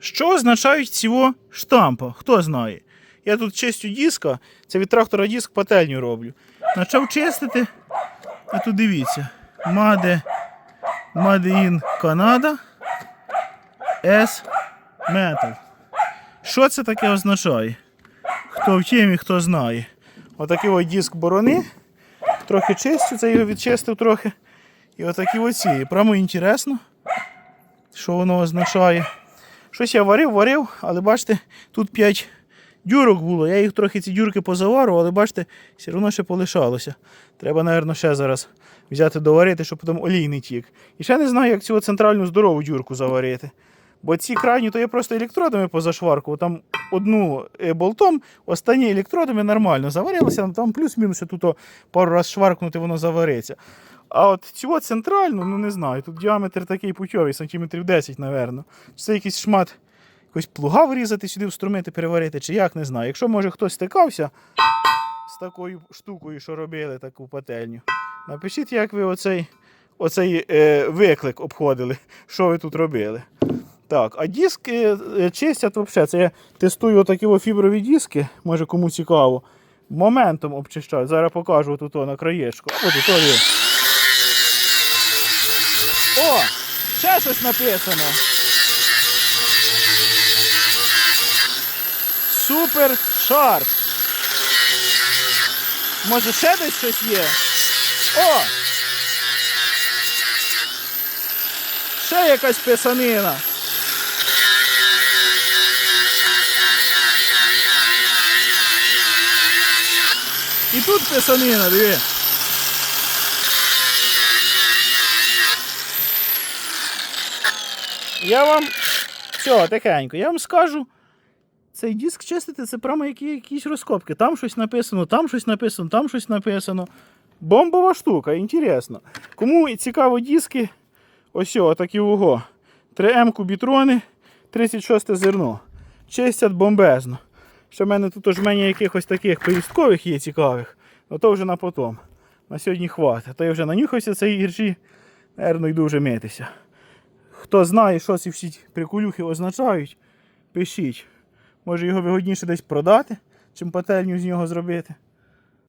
Що означають ці штампа? Хто знає? Я тут чистю диска, це від трактора диск пательню роблю. Почав чистити. А тут дивіться. Made in Canada S Metal. Що це таке означає? Хто в темі, хто знає. Отакий ось диск борони. Трохи чистю, це його відчистив трохи. І отакі оці. Прямо інтересно, що воно означає. Щось я варив, варив, але бачите, тут 5 дюрок було. Я їх трохи ці дюрки позаварив, але бачите, все одно ще полишалося. Треба, мабуть, ще зараз взяти доварити, щоб потім олій не тік. І ще не знаю, як цю центральну здорову дюрку заварити. Бо ці крайні, то я просто електродами позашваркував. Там одну е, болтом, останні електродами нормально заварилося, там плюс-мінус тут пару разів шваркнути, воно завариться. А от цю центральну, ну не знаю, тут діаметр такий путьовий, сантиметрів 10, напевно. Це якийсь шмат якось плуга врізати сюди, вструмити, переварити, чи як, не знаю. Якщо, може, хтось стикався з такою штукою, що робили таку пательню, напишіть, як ви оцей, оцей е, виклик обходили, що ви тут робили. Так, а диски е, чистять взагалі. Це я тестую отакі фіброві диски, може кому цікаво. Моментом обчищають. Зараз покажу тут на краєчку. О, тут о Ще щось написано. Супер шарп. Може ще десь щось є? О! Ще якась писанина. І тут писанина, диви. Я вам. Все, тихенько, я вам скажу. Цей диск чистити це прямо які, якісь розкопки. Там щось написано, там щось написано, там щось написано. Бомбова штука, інтересно. Кому цікаво диски, ось такі ого. 3М кубітрони, 36 зерно. Чистять бомбезно. Ще в мене тут жмені якихось таких поїздкових є цікавих, але то вже на потом. На сьогодні хватить. То я вже нанюхався цієї гірші, Наверно, йду вже митися. Хто знає, що ці всі приколюхи означають, пишіть. Може його вигодніше десь продати, чим пательню з нього зробити.